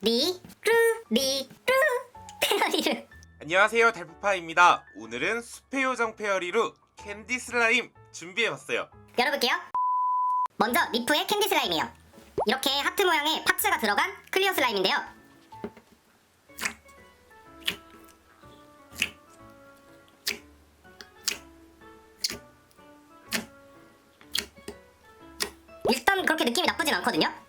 리루 리루 페어리루. 안녕하세요 달프파입니다. 오늘은 숲의 요정 페어리로 캔디 슬라임 준비해봤어요. 열어볼게요. 먼저 리프의 캔디 슬라임이에요. 이렇게 하트 모양의 파츠가 들어간 클리어 슬라임인데요. 일단 그렇게 느낌이 나쁘진 않거든요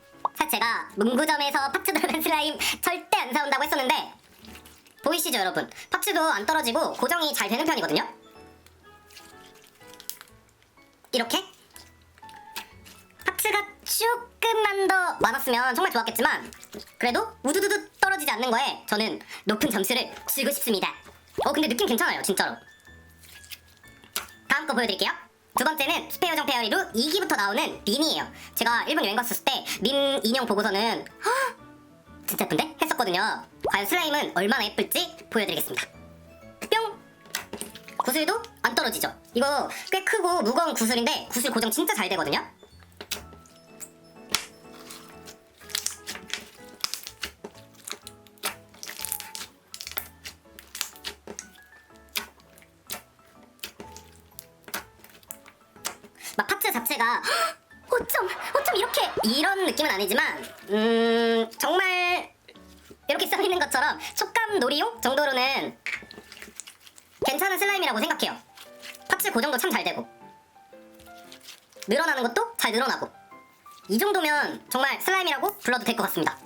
사실 제가 문구점에서 파츠 들어간 슬라임 절대 안 사온다고 했었는데 보이시죠 여러분? 파츠도 안 떨어지고 고정이 잘 되는 편이거든요? 이렇게? 파츠가 조금만 더 많았으면 정말 좋았겠지만 그래도 우두두두 떨어지지 않는 거에 저는 높은 점수를 주고 싶습니다. 어 근데 느낌 괜찮아요 진짜로. 다음 거 보여드릴게요 두 번째는 스페 요정 페어리로 2기부터 나오는 린이에요. 제가 일본 여행 갔었을 때 린 인형 보고서는 "헉, 진짜 예쁜데? 했었거든요. 과연 슬라임은 얼마나 예쁠지 보여드리겠습니다. 뿅! 구슬도 안 떨어지죠. 이거 꽤 크고 무거운 구슬인데 구슬 고정 진짜 잘 되거든요 파츠 자체가 "헉, 어쩜 어쩜 이렇게 이런 느낌은 아니지만 음 정말 이렇게 써 있는 것처럼 촉감 놀이용 정도로는 괜찮은 슬라임이라고 생각해요. 파츠 고정도 참 잘 되고 늘어나는 것도 잘 늘어나고 이 정도면 정말 슬라임이라고 불러도 될 것 같습니다.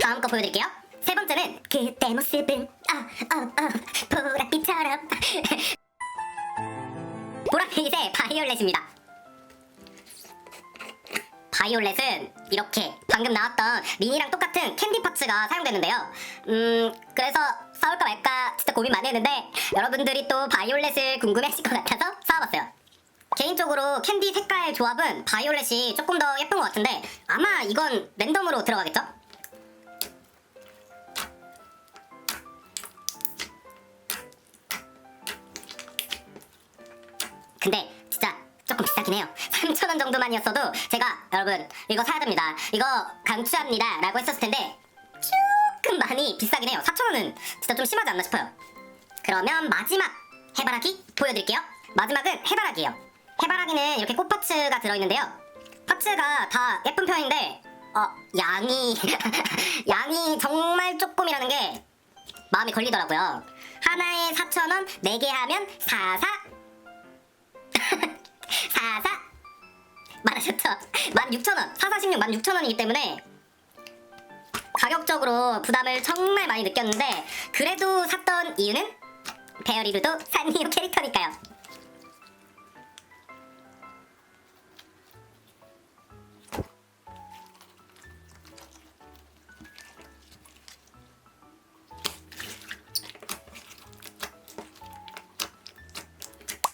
다음 거 보여드릴게요. 세 번째는 그때 모습은 아아아 보랏 보라빛의 바이올렛입니다. 바이올렛은 이렇게 방금 나왔던 린이랑 똑같은 캔디 파츠가 사용되는데요. 음, 그래서 사올까 말까 진짜 고민 많이 했는데 여러분들이 또 바이올렛을 궁금해하실 것 같아서 사와봤어요. 개인적으로 캔디 색깔 조합은 바이올렛이 조금 더 예쁜 것 같은데 아마 이건 랜덤으로 들어가겠죠? 근데 진짜 조금 비싸긴 해요. 3,000원 정도만이었어도 제가 여러분 이거 사야 됩니다. 이거 강추합니다. 라고 했었을 텐데 조금 많이 비싸긴 해요. 4,000원은 진짜 좀 심하지 않나 싶어요. 그러면 마지막 해바라기 보여드릴게요. 마지막은 해바라기예요. 해바라기는 이렇게 꽃파츠가 들어있는데요. 파츠가 다 예쁜 편인데 어 양이 양이 정말 조금이라는 게 마음에 걸리더라고요. 하나에 4,000원, 4개 하면 44 44 말하셨죠? 16,000원 4416 16,000원이기 때문에 가격적으로 부담을 정말 많이 느꼈는데 그래도 샀던 이유는 베어리루도 산리오 캐릭터니까요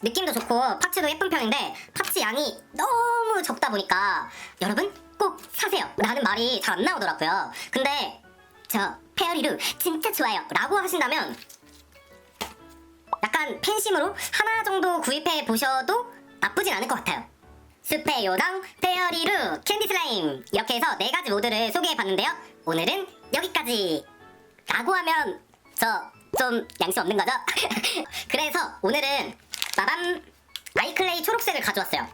느낌도 좋고 파츠도 예쁜 편인데 파츠 양이 너무 적다 보니까 여러분 꼭 사세요. 라는 말이 잘 안 나오더라고요. 근데 저 페어리루 진짜 좋아요 라고 하신다면 약간 팬심으로 하나 정도 구입해 보셔도 나쁘진 않을 것 같아요. 숲의 요정 페어리루 캔디 슬라임 이렇게 해서 네 가지 모드를 소개해 봤는데요. 오늘은 여기까지 라고 하면 저 좀 양심 없는 거죠? 그래서 오늘은 마밤 아이클레이 초록색을 가져왔어요.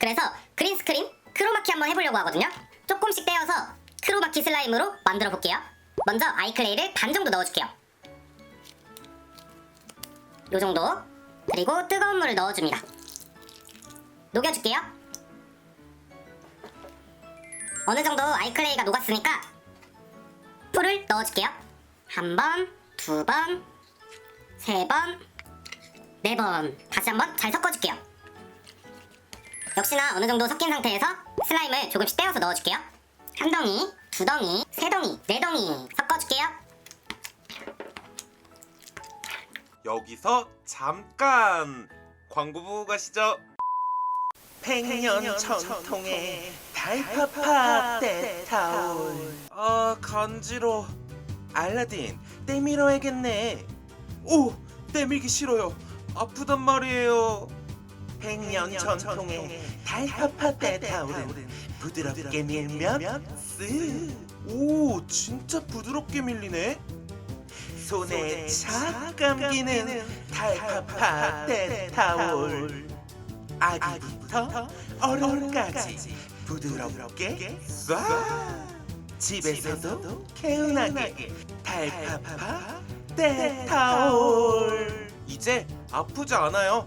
그래서 그린 스크린 크로마키 한번 해보려고 하거든요. 조금씩 떼어서 크로마키 슬라임으로 만들어 볼게요. 먼저 아이클레이를 반 정도 넣어줄게요. 요 정도. 그리고 뜨거운 물을 넣어줍니다. 녹여줄게요. 어느 정도 아이클레이가 녹았으니까 풀을 넣어줄게요. 한 번, 두 번, 세 번, 네 번 다시 한번 잘 섞어줄게요. 역시나 어느 정도 섞인 상태에서 슬라임을 조금씩 떼어서 넣어줄게요. 한 덩이, 두 덩이, 세 덩이, 네 덩이 섞어줄게요. 여기서 잠깐 광고 보고 가시죠. 백년 전통의 달파파 떼타올. 아 간지러 알라딘 때밀어야겠네. 오 때밀기 싫어요. 아프단 말이에요 백년 전통의 달파파 떼타올은 부드럽게 밀면 쓱오 진짜 부드럽게 밀리네. 손에 착 감기는 달파파 때타올. 아기부터 어른까지 부드럽게 쏴. 집에서도 개운하게 달파파 때타올. 이제 아프지 않아요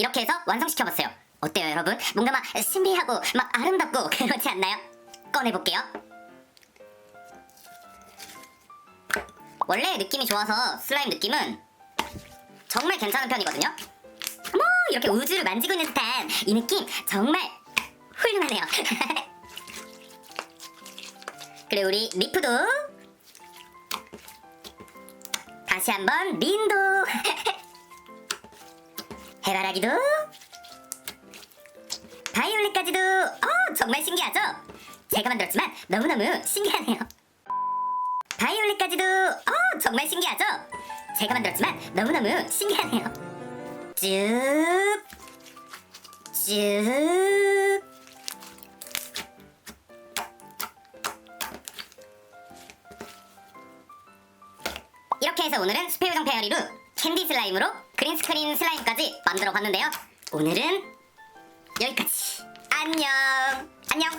이렇게 해서 완성시켜봤어요. 어때요, 여러분? 뭔가 막 신비하고 막 아름답고 그렇지 않나요? 꺼내볼게요. 원래 느낌이 좋아서 슬라임 느낌은 정말 괜찮은 편이거든요. 어머, 이렇게 우주를 만지고 있는 듯한 이 느낌 정말 훌륭하네요. 그리고 우리 리프도 다시 한번 린도 해바라기도. 바이올렛까지도. 어 정말 신기하죠? 제가 만들었지만 너무너무 신기하네요. 바이올렛까지도. 어 정말 신기하죠? 제가 만들었지만 너무너무 신기하네요. 쭉쭉. 이렇게 해서 오늘은 스페요정 페어리로 캔디 슬라임으로 그린 스크린 슬라임까지 만들어 봤는데요. 오늘은 여기까지. 안녕. 안녕.